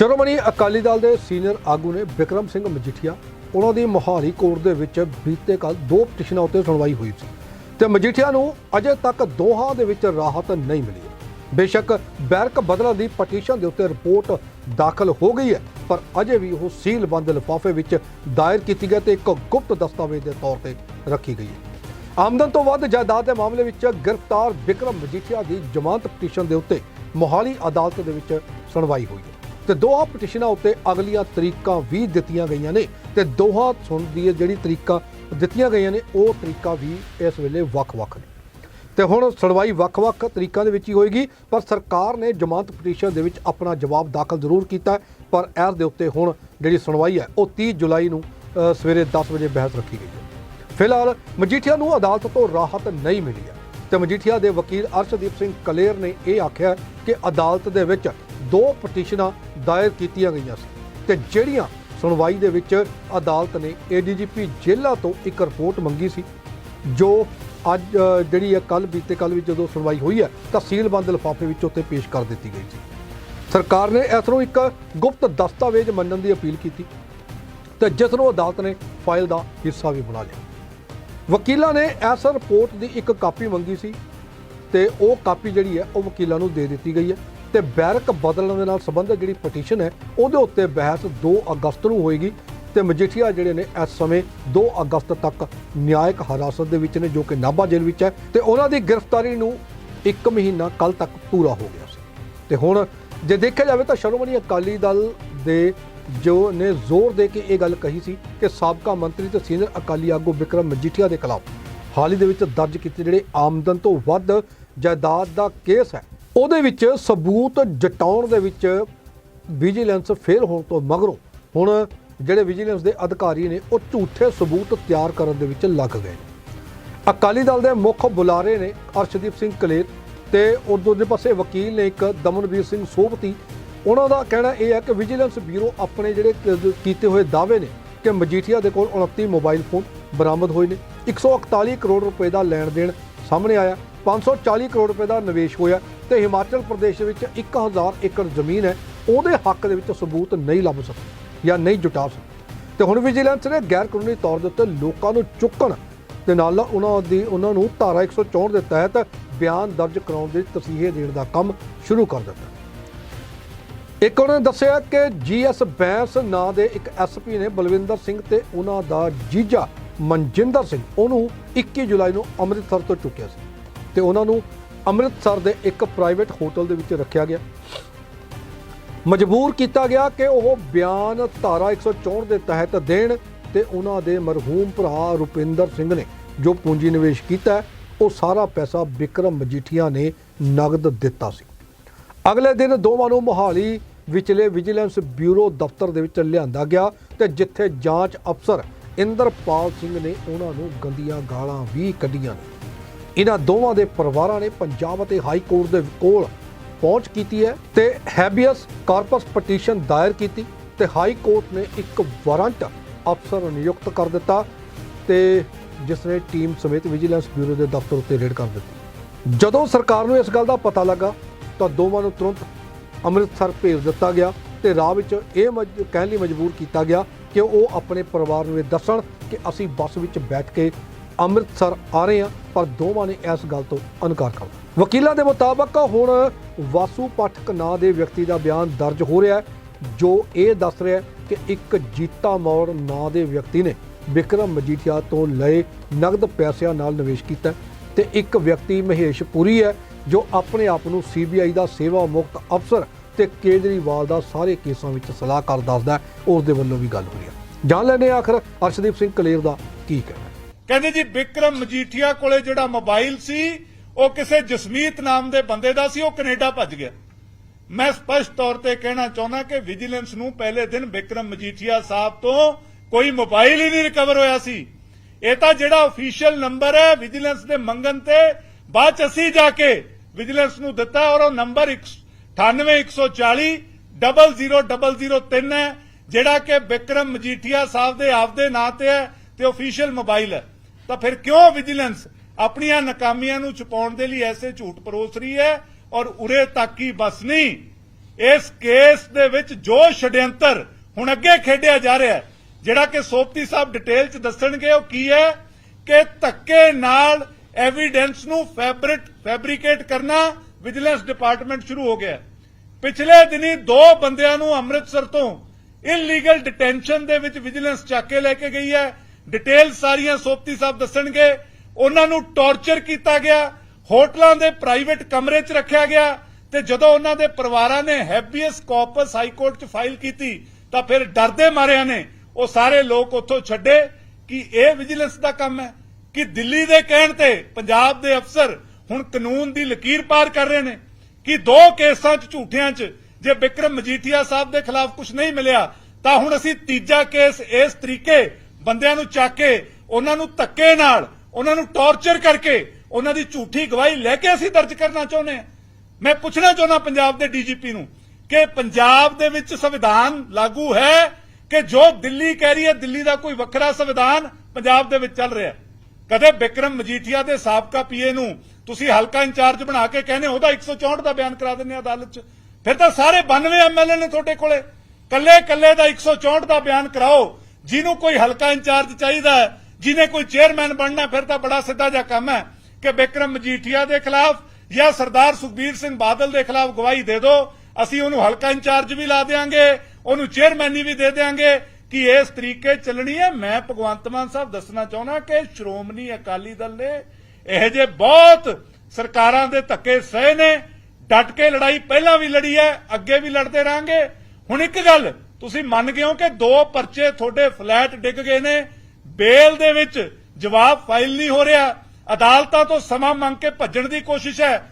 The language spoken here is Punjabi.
ਸ਼੍ਰੋਮਣੀ ਅਕਾਲੀ ਦਲ ਦੇ ਸੀਨੀਅਰ ਆਗੂ ਨੇ ਵਿਕਰਮ ਸਿੰਘ ਮਜੀਠੀਆ ਉਹਨਾਂ ਦੀ ਮੋਹਾਲੀ ਕੋਰਟ ਦੇ ਵਿੱਚ ਬੀਤੇ ਕੱਲ ਦੋ ਪਟੀਸ਼ਨਾਂ ਉੱਤੇ ਸੁਣਵਾਈ ਹੋਈ ਸੀ ਤੇ ਮਜੀਠੀਆ ਨੂੰ ਅਜੇ ਤੱਕ ਦੋਹਾਂ ਦੇ ਵਿੱਚ ਰਾਹਤ ਨਹੀਂ ਮਿਲੀ। ਬੇਸ਼ੱਕ ਬੈਰਕ ਬਦਲਣ ਦੀ ਪਟੀਸ਼ਨ ਦੇ ਉੱਤੇ ਰਿਪੋਰਟ ਦਾਖਲ ਹੋ ਗਈ ਹੈ, ਪਰ ਅਜੇ ਵੀ ਉਹ ਸੀਲਬੰਦ ਲਿਫਾਫੇ ਵਿੱਚ ਦਾਇਰ ਕੀਤੀ ਗਈ ਤੇ ਇੱਕ ਗੁਪਤ ਦਸਤਾਵੇਜ਼ ਦੇ ਤੌਰ ਤੇ ਰੱਖੀ ਗਈ ਹੈ। ਆਮਦਨ ਤੋਂ ਵੱਧ ਜਾਇਦਾਦ ਦੇ ਮਾਮਲੇ ਵਿੱਚ ਗ੍ਰਿਫਤਾਰ ਵਿਕਰਮ ਮਜੀਠੀਆ ਦੀ ਜ਼ਮਾਨਤ ਪਟੀਸ਼ਨ ਦੇ ਉੱਤੇ ਮੋਹਾਲੀ ਅਦਾਲਤ ਦੇ ਵਿੱਚ ਸੁਣਵਾਈ ਹੋਈ ਹੈ। ਤੇ ਦੋਹਾਂ ਪਟੀਸ਼ਨਾਂ ਉੱਤੇ ਅਗਲੀਆਂ ਤਰੀਕਾਂ ਵੀ ਦਿੱਤੀਆਂ ਗਈਆਂ ਨੇ ਤੇ ਦੋਹਾਂ ਸੁਣ ਦੀ ਜਿਹੜੀ ਤਰੀਕਾਂ ਦਿੱਤੀਆਂ ਗਈਆਂ ਨੇ, ਉਹ ਤਰੀਕਾ ਵੀ ਇਸ ਵੇਲੇ ਵੱਖ-ਵੱਖ ਨੇ। ਤੇ ਹੁਣ ਸੁਣਵਾਈ ਵੱਖ-ਵੱਖ ਤਰੀਕਾਂ ਦੇ ਵਿੱਚ ਹੀ ਹੋਏਗੀ, ਪਰ ਸਰਕਾਰ ਨੇ ਜ਼ਮਾਨਤ ਪਟੀਸ਼ਨ ਦੇ ਵਿੱਚ ਆਪਣਾ ਜਵਾਬ ਦਾਖਲ ਜ਼ਰੂਰ ਕੀਤਾ ਪਰ ਇਸ ਦੇ ਉੱਤੇ ਹੁਣ ਜਿਹੜੀ ਸੁਣਵਾਈ ਹੈ, ਉਹ 30 ਜੁਲਾਈ ਨੂੰ ਸਵੇਰੇ 10 ਵਜੇ ਬਹਿਸ ਰੱਖੀ ਗਈ ਹੈ। ਫਿਲਹਾਲ ਮਜੀਠੀਆ ਨੂੰ ਅਦਾਲਤ ਤੋਂ ਰਾਹਤ ਨਹੀਂ ਮਿਲੀ ਹੈ ਤੇ ਮਜੀਠੀਆ ਦੇ ਵਕੀਲ ਅਰਸ਼ਦੀਪ ਸਿੰਘ ਕਲੇਰ ਨੇ ਇਹ ਆਖਿਆ ਕਿ ਅਦਾਲਤ ਦੇ ਵਿੱਚ ਦੋ ਪਟੀਸ਼ਨਾਂ ਦਾਇਰ ਕੀਤੀਆਂ ਗਈਆਂ ਸੀ ਤੇ ਜਿਹੜੀਆਂ ਸੁਣਵਾਈ ਦੇ ਵਿੱਚ ਅਦਾਲਤ ਨੇ ਏਡੀਜੀਪੀ ਜੇਲ੍ਹਾਂ ਤੋਂ ਇੱਕ ਰਿਪੋਰਟ ਮੰਗੀ ਸੀ, ਜੋ ਅੱਜ ਜਿਹੜੀ ਹੈ ਕੱਲ ਬੀਤੇ ਕੱਲ ਵੀ ਜਦੋਂ ਸੁਣਵਾਈ ਹੋਈ ਹੈ ਤਾਂ ਸੀਲਬੰਦ ਲਿਫਾਫੇ ਵਿੱਚ ਉੱਤੇ ਪੇਸ਼ ਕਰ ਦਿੱਤੀ ਗਈ ਸੀ। ਸਰਕਾਰ ਨੇ ਇਸ ਨੂੰ ਇੱਕ ਗੁਪਤ ਦਸਤਾਵੇਜ਼ ਮੰਨਣ ਦੀ ਅਪੀਲ ਕੀਤੀ ਤੇ ਜਿਸ ਨੂੰ ਅਦਾਲਤ ਨੇ ਫਾਈਲ ਦਾ ਹਿੱਸਾ ਵੀ ਬਣਾ ਲਿਆ। ਵਕੀਲਾਂ ਨੇ ਇਸ ਰਿਪੋਰਟ ਦੀ ਇੱਕ ਕਾਪੀ ਮੰਗੀ ਸੀ ਤੇ ਉਹ ਕਾਪੀ ਜਿਹੜੀ ਹੈ ਉਹ ਵਕੀਲਾਂ ਨੂੰ ਦੇ ਦਿੱਤੀ ਗਈ ਹੈ। ਤੇ ਬੈਰਕ ਬਦਲਣ ਦੇ ਨਾਲ ਸੰਬੰਧਿਤ ਜਿਹੜੀ ਪਟੀਸ਼ਨ ਹੈ, ਉਹਦੇ ਉੱਤੇ ਬਹਿਸ 2 ਅਗਸਤ ਨੂੰ ਹੋਏਗੀ ਤੇ ਮਜੀਠੀਆ ਜਿਹੜੇ ਨੇ ਇਸ ਸਮੇਂ 2 ਅਗਸਤ ਤੱਕ ਨਿਆਇਕ ਹਿਰਾਸਤ ਦੇ ਵਿੱਚ ਨੇ, ਜੋ ਕਿ ਨਾਭਾ ਜੇਲ੍ਹ ਵਿੱਚ ਹੈ ਤੇ ਉਹਨਾਂ ਦੀ ਗ੍ਰਿਫਤਾਰੀ ਨੂੰ 1 ਮਹੀਨਾ ਕੱਲ ਤੱਕ ਪੂਰਾ ਹੋ ਗਿਆ ਸੀ। ਤੇ ਹੁਣ ਜੇ ਦੇਖਿਆ ਜਾਵੇ ਤਾਂ ਸ਼੍ਰੋਮਣੀ ਅਕਾਲੀ ਦਲ ਦੇ ਜੋ ਨੇ ਜ਼ੋਰ ਦੇ ਕੇ ਇਹ ਗੱਲ ਕਹੀ ਸੀ ਕਿ ਸਾਬਕਾ ਮੰਤਰੀ ਤੇ ਸੀਨੀਅਰ ਅਕਾਲੀ ਆਗੂ ਵਿਕਰਮ ਮਜੀਠੀਆ ਦੇ ਖਿਲਾਫ ਹਾਲ ਹੀ ਦੇ ਵਿੱਚ ਦਰਜ ਕੀਤੇ ਜਿਹੜੇ ਆਮਦਨ ਤੋਂ ਵੱਧ ਜਾਇਦਾਦ ਦਾ ਕੇਸ ਹੈ ਉਹਦੇ ਵਿੱਚ ਸਬੂਤ ਜਟਾਉਣ ਦੇ ਵਿੱਚ ਵਿਜੀਲੈਂਸ ਫੇਲ ਹੋਣ ਤੋਂ ਮਗਰੋਂ ਹੁਣ ਜਿਹੜੇ ਵਿਜੀਲੈਂਸ ਦੇ ਅਧਿਕਾਰੀ ਨੇ ਉਹ ਝੂਠੇ ਸਬੂਤ ਤਿਆਰ ਕਰਨ ਦੇ ਵਿੱਚ ਲੱਗ ਗਏ ਨੇ। ਅਕਾਲੀ ਦਲ ਦੇ ਮੁੱਖ ਬੁਲਾਰੇ ਨੇ ਅਰਸ਼ਦੀਪ ਸਿੰਘ ਕਲੇਰ ਤੇ ਉਹ ਦੂਜੇ ਪਾਸੇ ਵਕੀਲ ਨੇ ਇੱਕ ਦਮਨਵੀਰ ਸਿੰਘ ਸੋਭਤੀ। ਉਹਨਾਂ ਦਾ ਕਹਿਣਾ ਇਹ ਹੈ ਕਿ ਵਿਜੀਲੈਂਸ ਬਿਊਰੋ ਆਪਣੇ ਜਿਹੜੇ ਕੀਤੇ ਹੋਏ ਦਾਅਵੇ ਨੇ ਕਿ ਮਜੀਠੀਆ ਦੇ ਕੋਲ 29 ਮੋਬਾਈਲ ਫੋਨ ਬਰਾਮਦ ਹੋਏ ਨੇ। 141 ਕਰੋੜ ਰੁਪਏ ਦਾ ਲੈਣ ਦੇਣ ਸਾਹਮਣੇ ਆਇਆ। 540 ਕਰੋੜ ਰੁਪਏ ਦਾ ਨਿਵੇਸ਼ ਹੋਇਆ ਤੇ ਹਿਮਾਚਲ ਪ੍ਰਦੇਸ਼ ਦੇ ਵਿੱਚ 1000 ਏਕੜ ਜ਼ਮੀਨ ਹੈ, ਉਹਦੇ ਹੱਕ ਦੇ ਵਿੱਚ ਸਬੂਤ ਨਹੀਂ ਲੱਭ ਸਕੇ ਜਾਂ ਨਹੀਂ ਜੁਟਾ ਸਕੇ। ਤੇ ਹੁਣ ਵਿਜੀਲੈਂਸ ਨੇ ਗੈਰ ਕਾਨੂੰਨੀ ਤੌਰ ਦੇ ਉੱਤੇ ਲੋਕਾਂ ਨੂੰ ਚੁੱਕਣ ਦੇ ਨਾਲ ਨਾਲ ਉਹਨਾਂ ਦੀ, ਉਹਨਾਂ ਨੂੰ ਧਾਰਾ 164 ਦੇ ਤਹਿਤ ਬਿਆਨ ਦਰਜ ਕਰਾਉਣ ਦੇ ਤਸੀਹੇ ਦੇਣ ਦਾ ਕੰਮ ਸ਼ੁਰੂ ਕਰ ਦਿੱਤਾ। ਇੱਕ ਉਹਨਾਂ ਨੇ ਦੱਸਿਆ ਕਿ ਜੀਐਸ ਬੈਂਸ ਨਾਂ ਦੇ ਇੱਕ ਐਸਪੀ ਨੇ ਬਲਵਿੰਦਰ ਸਿੰਘ ਤੇ ਉਹਨਾਂ ਦਾ ਜੀਜਾ ਮਨਜਿੰਦਰ ਸਿੰਘ, ਉਹਨੂੰ 21 ਜੁਲਾਈ ਨੂੰ ਅੰਮ੍ਰਿਤਸਰ ਤੋਂ ਚੁੱਕਿਆ ਸੀ। ਤੇ ਉਹਨਾਂ ਨੂੰ ਅੰਮ੍ਰਿਤਸਰ ਦੇ ਇੱਕ ਪ੍ਰਾਈਵੇਟ ਹੋਟਲ ਦੇ ਵਿੱਚ ਰੱਖਿਆ ਗਿਆ। ਮਜਬੂਰ ਕੀਤਾ ਗਿਆ ਕਿ ਉਹ ਬਿਆਨ ਧਾਰਾ 164 ਦੇ ਤਹਿਤ ਦੇਣ ਤੇ ਉਹਨਾਂ ਦੇ ਮਰਹੂਮ ਭਰਾ ਰੁਪਿੰਦਰ ਸਿੰਘ ਨੇ ਜੋ ਪੂੰਜੀ ਨਿਵੇਸ਼ ਕੀਤਾ ਉਹ ਸਾਰਾ ਪੈਸਾ ਵਿਕਰਮ ਮਜੀਠੀਆ ਨੇ ਨਗਦ ਦਿੱਤਾ ਸੀ। ਅਗਲੇ ਦਿਨ ਦੋਵਾਂ ਨੂੰ ਮੋਹਾਲੀ ਵਿਚਲੇ ਵਿਜੀਲੈਂਸ ਬਿਊਰੋ ਦਫ਼ਤਰ ਦੇ ਵਿੱਚ ਲਿਆਂਦਾ ਗਿਆ ਤੇ ਜਿੱਥੇ ਜਾਂਚ ਅਫਸਰ ਇੰਦਰਪਾਲ ਸਿੰਘ ਨੇ ਉਹਨਾਂ ਨੂੰ ਗੰਦੀਆਂ ਗਾਲਾਂ ਵੀ ਕੱਢੀਆਂ ਨੇ। ਇਹਨਾਂ ਦੋਵਾਂ ਦੇ ਪਰਿਵਾਰਾਂ ਨੇ ਪੰਜਾਬ ਅਤੇ ਹਾਈ ਕੋਰਟ ਦੇ ਕੋਲ ਪਹੁੰਚ ਕੀਤੀ ਹੈ ਤੇ ਹੈਬੀਅਸ ਕਾਰਪਸ ਪਟੀਸ਼ਨ ਦਾਇਰ ਕੀਤੀ ਤੇ ਹਾਈ ਕੋਰਟ ਨੇ ਇੱਕ ਵਾਰੰਟ ਅਫਸਰ ਨਿਯੁਕਤ ਕਰ ਦਿੱਤਾ ਤੇ ਜਿਸ ਨੇ ਟੀਮ ਸਮੇਤ ਵਿਜੀਲੈਂਸ ਬਿਊਰੋ ਦੇ ਦਫ਼ਤਰ ਉੱਤੇ ਰੇਡ ਕਰ ਦਿੱਤੀ। ਜਦੋਂ ਸਰਕਾਰ ਨੂੰ ਇਸ ਗੱਲ ਦਾ ਪਤਾ ਲੱਗਾ, ਤਾਂ ਦੋਵਾਂ ਨੂੰ ਤੁਰੰਤ ਅੰਮ੍ਰਿਤਸਰ ਭੇਜ ਦਿੱਤਾ ਗਿਆ ਤੇ ਰਾਹ ਵਿੱਚ ਇਹ ਮਜ- ਕਹਿਣ ਲਈ ਮਜਬੂਰ ਕੀਤਾ ਗਿਆ ਕਿ ਉਹ ਆਪਣੇ ਪਰਿਵਾਰ ਨੂੰ ਇਹ ਦੱਸਣ ਕਿ ਅਸੀਂ ਬੱਸ ਵਿੱਚ ਬੈਠ ਕੇ ਅੰਮ੍ਰਿਤਸਰ ਆ ਰਹੇ ਹਾਂ ਪਰ ਦੋਵਾਂ ਨੇ ਇਸ ਗੱਲ ਤੋਂ ਇਨਕਾਰ ਕਰ ਦਿੱਤਾ ਵਕੀਲਾਂ ਦੇ ਮੁਤਾਬਕ ਹੁਣ ਵਾਸੂ ਪਾਠਕ ਨਾਂ ਦੇ ਵਿਅਕਤੀ ਦਾ ਬਿਆਨ ਦਰਜ ਹੋ ਰਿਹਾ ਹੈ, ਜੋ ਇਹ ਦੱਸ ਰਿਹਾ ਹੈ ਕਿ ਇੱਕ ਜੀਤਾ ਮੌੜ ਨਾਂ ਦੇ ਵਿਅਕਤੀ ਨੇ ਵਿਕਰਮ ਮਜੀਠੀਆ ਤੋਂ ਲਏ ਨਗਦ ਪੈਸਿਆਂ ਨਾਲ ਨਿਵੇਸ਼ ਕੀਤਾ ਹੈ ਤੇ ਇੱਕ ਵਿਅਕਤੀ ਮਹੇਸ਼ ਪੁਰੀ ਹੈ, ਜੋ ਆਪਣੇ ਆਪ ਨੂੰ ਸੀਬੀਆਈ ਦਾ ਸੇਵਾ ਮੁਕਤ ਅਫਸਰ ਤੇ ਕੇਜਰੀਵਾਲ ਦਾ ਸਾਰੇ ਕੇਸਾਂ ਵਿੱਚ ਸਲਾਹਕਾਰ ਦੱਸਦਾ ਉਸ ਦੇ ਵੱਲੋਂ ਵੀ ਗੱਲ ਹੋਈ ਹੈ। ਜਾਣ ਲੈਣੇ ਆਖਰ ਅਰਸ਼ਦੀਪ ਸਿੰਘ ਕਲੇਰ ਦਾ ਕੀ ਕਹਿਣਾ ਕਹਿੰਦੇ ਜੀ, ਵਿਕਰਮ ਮਜੀਠੀਆ ਕੋਲੇ ਜਿਹੜਾ ਮੋਬਾਈਲ ਸੀ, ਉਹ ਕਿਸੇ ਜਸਮੀਤ ਨਾਮ ਦੇ ਬੰਦੇ ਦਾ ਸੀ, ਉਹ ਕੈਨੇਡਾ ਭੱਜ ਗਿਆ। ਮੈਂ ਸਪਸ਼ਟ ਤੌਰ ਤੇ ਕਹਿਣਾ ਚਾਹੁੰਦਾ ਕਿ ਵਿਜੀਲੈਂਸ ਨੂੰ ਪਹਿਲੇ ਦਿਨ ਵਿਕਰਮ ਮਜੀਠੀਆ ਸਾਹਿਬ ਤੋਂ ਕੋਈ ਮੋਬਾਈਲ ਹੀ ਨਹੀਂ ਰਿਕਵਰ ਹੋਇਆ ਸੀ। ਇਹ ਤਾਂ ਜਿਹੜਾ ਅਫੀਸ਼ੀਅਲ ਨੰਬਰ ਹੈ, ਵਿਜੀਲੈਂਸ ਦੇ ਮੰਗਣ ਤੇ ਬਾਅਦ ਚ ਅਸੀਂ ਜਾ ਕੇ ਵਿਜੀਲੈਂਸ ਨੂੰ ਦਿੱਤਾ ਔਰ ਉਹ ਨੰਬਰ 98140 00003 ਹੈ, ਜਿਹੜਾ ਕਿ ਵਿਕਰਮ ਮਜੀਠੀਆ ਸਾਹਿਬ ਦੇ ਆਪਦੇ ਨਾਂ ਤੇ ਹੈ ਤੇ ਅਫੀਸ਼ੀਅਲ ਮੋਬਾਈਲ ਹੈ। ਤਾਂ ਫਿਰ ਕਿਉਂ ਵਿਜੀਲੈਂਸ ਆਪਣੀਆਂ ਨਾਕਾਮੀਆਂ ਨੂੰ ਛੁਪਾਉਣ ਦੇ ਲਈ ਐਸੇ ਝੂਠ ਪਰੋਸ ਰਹੀ ਹੈ ਔਰ ਉਰੇ ਤੱਕ ਹੀ ਬਸ ਨਹੀਂ, ਇਸ ਕੇਸ ਦੇ ਵਿੱਚ ਜੋ ਛਡਿਅੰਤਰ ਹੁਣ ਅੱਗੇ ਖੇਡਿਆ ਜਾ ਰਿਹਾ ਹੈ, ਜਿਹੜਾ ਕਿ ਸੋਪਤੀ ਸਾਹਿਬ ਡਿਟੇਲ ਚ ਦੱਸਣਗੇ ਉਹ ਕੀ ਹੈ ਕਿ ਧੱਕੇ ਨਾਲ ਐਵੀਡੈਂਸ ਨੂੰ ਫੈਬਰਿਕ ਫੈਬਰੀਕੇਟ ਕਰਨਾ ਵਿਜੀਲੈਂਸ ਡਿਪਾਰਟਮੈਂਟ ਸ਼ੁਰੂ ਹੋ ਗਿਆ ਪਿਛਲੇ ਦਿਨੀ ਦੋ ਬੰਦਿਆਂ ਨੂੰ ਅੰਮ੍ਰਿਤਸਰ ਤੋਂ ਇਲੀਗਲ ਡਿਟੈਂਸ਼ਨ ਦੇ ਵਿੱਚ ਵਿਜੀਲੈਂਸ ਚੱਕ ਕੇ ਲੈ ਕੇ ਗਈ ਹੈ। ਡਿਟੇਲ ਸਾਰੀਆਂ ਸੋਪਤੀ ਸਾਹਿਬ ਦੱਸਣਗੇ। ਉਹਨਾਂ ਨੂੰ ਟੌਰਚਰ ਕੀਤਾ ਗਿਆ। ਹੋਟਲਾਂ ਦੇ ਪ੍ਰਾਈਵੇਟ ਕਮਰੇ 'ਚ ਰੱਖਿਆ ਗਿਆ। ਤੇ ਜਦੋਂ ਉਹਨਾਂ ਦੇ ਪਰਿਵਾਰਾਂ ਨੇ ਹੈਬੀਅਸ ਕਾਰਪਸ ਹਾਈ ਕੋਰਟ 'ਚ ਫਾਈਲ ਕੀਤੀ, ਤਾਂ ਫਿਰ ਡਰਦੇ ਮਾਰਿਆਂ ਨੇ ਉਹ ਸਾਰੇ ਲੋਕ ਉੱਥੋਂ ਛੱਡੇ ਕਿ ਇਹ ਵਿਜੀਲੈਂਸ ਦਾ ਕੰਮ ਹੈ, ਕਿ ਦਿੱਲੀ ਦੇ ਕਹਿਣ ਤੇ ਪੰਜਾਬ ਦੇ ਅਫਸਰ ਹੁਣ ਕਾਨੂੰਨ ਦੀ ਲਕੀਰ ਪਾਰ ਕਰ ਰਹੇ ਨੇ, ਕਿ ਦੋ ਕੇਸਾਂ 'ਚ ਝੂਠਿਆਂ 'ਚ ਜੇ ਬਿਕਰਮ ਮਜੀਠੀਆ ਸਾਹਿਬ ਦੇ ਖਿਲਾਫ ਕੁਝ ਨਹੀਂ ਮਿਲਿਆ, ਤਾਂ ਹੁਣ ਅਸੀਂ ਤੀਜਾ ਕੇਸ ਇਸ ਤਰੀਕੇ ਬੰਦਿਆਂ ਨੂੰ ਚੱਕ ਕੇ, ਉਹਨਾਂ ਨੂੰ ਧੱਕੇ ਨਾਲ, ਉਹਨਾਂ ਨੂੰ ਟੌਰਚਰ ਕਰਕੇ, ਉਹਨਾਂ ਦੀ ਝੂਠੀ ਗਵਾਹੀ ਲੈ ਕੇ ਅਸੀਂ ਦਰਜ ਕਰਨਾ ਚਾਹੁੰਦੇ ਹਾਂ। ਮੈਂ ਪੁੱਛਣਾ ਚਾਹੁੰਦਾ ਪੰਜਾਬ ਦੇ ਡੀਜੀਪੀ ਨੂੰ ਕਿ ਪੰਜਾਬ ਦੇ ਵਿੱਚ ਸੰਵਿਧਾਨ ਲਾਗੂ ਹੈ ਕਿ ਜੋ ਦਿੱਲੀ ਕਹਿ ਰਹੀ ਹੈ, ਦਿੱਲੀ ਦਾ ਕੋਈ ਵੱਖਰਾ ਸੰਵਿਧਾਨ ਪੰਜਾਬ ਦੇ ਵਿੱਚ ਚੱਲ ਰਿਹਾ ਕਦੇ ਵਿਕਰਮ ਮਜੀਠੀਆ ਦੇ ਸਾਬਕਾ ਪੀਏ ਨੂੰ ਤੁਸੀਂ ਹਲਕਾ ਇੰਚਾਰਜ ਬਣਾ ਕੇ ਕਹਿੰਦੇ ਉਹਦਾ 164 ਦਾ ਬਿਆਨ ਕਰਾ ਦਿੰਦੇ ਅਦਾਲਤ 'ਚ। ਫਿਰ ਤਾਂ ਸਾਰੇ 92 ਐਮਐਲਏ ਨੇ ਤੁਹਾਡੇ ਕੋਲੇ। ਕੱਲੇ ਕੱਲੇ ਦਾ 164 ਦਾ ਬਿਆਨ ਕਰਾਓ। ਜਿਹਨੂੰ ਕੋਈ ਹਲਕਾ ਇੰਚਾਰਜ ਚਾਹੀਦਾ ਜਿਹਨੇ ਕੋਈ ਚੇਅਰਮੈਨ ਬਣਨਾ, ਫਿਰ ਤਾਂ ਬੜਾ ਸਿੱਧਾ ਜਿਹਾ ਕੰਮ ਹੈ ਕਿ ਬਿਕਰਮ ਮਜੀਠੀਆ ਦੇ ਖਿਲਾਫ ਜਾਂ ਸਰਦਾਰ ਸੁਖਬੀਰ ਸਿੰਘ ਬਾਦਲ ਦੇ ਖਿਲਾਫ ਗਵਾਹੀ ਦੇ ਦਿਓ ਅਸੀਂ ਉਹਨੂੰ ਹਲਕਾ ਇੰਚਾਰਜ ਵੀ ਲਾ ਦੇਾਂਗੇ ਉਹਨੂੰ ਚੇਅਰਮੈਨੀ ਵੀ ਦੇ ਦੇਾਂਗੇ ਕਿ ਇਸ ਤਰੀਕੇ ਚੱਲਣੀ ਹੈ। ਮੈਂ ਭਗਵੰਤ ਮਾਨ ਸਾਹਿਬ ਦੱਸਣਾ ਚਾਹੁੰਦਾ ਕਿ ਸ਼੍ਰੋਮਣੀ ਅਕਾਲੀ ਦਲ ਨੇ ਇਹੋ ਜਿਹੇ ਬਹੁਤ ਸਰਕਾਰਾਂ ਦੇ ਧੱਕੇ ਸਹੇ ਨੇ। ਡਟ ਕੇ ਲੜਾਈ ਪਹਿਲਾਂ ਵੀ ਲੜੀ ਹੈ, ਅੱਗੇ ਵੀ ਲੜਦੇ ਰਾਂਗੇ ਹੁਣ ਇੱਕ ਗੱਲ ਤੁਸੀਂ ਮੰਨ ਗਏ ਹੋ ਕਿ ਦੋ ਪਰਚੇ ਤੁਹਾਡੇ ਫਲੈਟ ਡਿੱਗ ਗਏ ਨੇ, ਬੇਲ ਦੇ ਵਿੱਚ ਜਵਾਬ ਫਾਈਲ ਨਹੀਂ ਹੋ ਰਿਹਾ। ਅਦਾਲਤਾਂ ਤੋਂ ਸਮਾਂ ਮੰਗ ਕੇ ਭੱਜਣ ਦੀ ਕੋਸ਼ਿਸ਼ ਹੈ।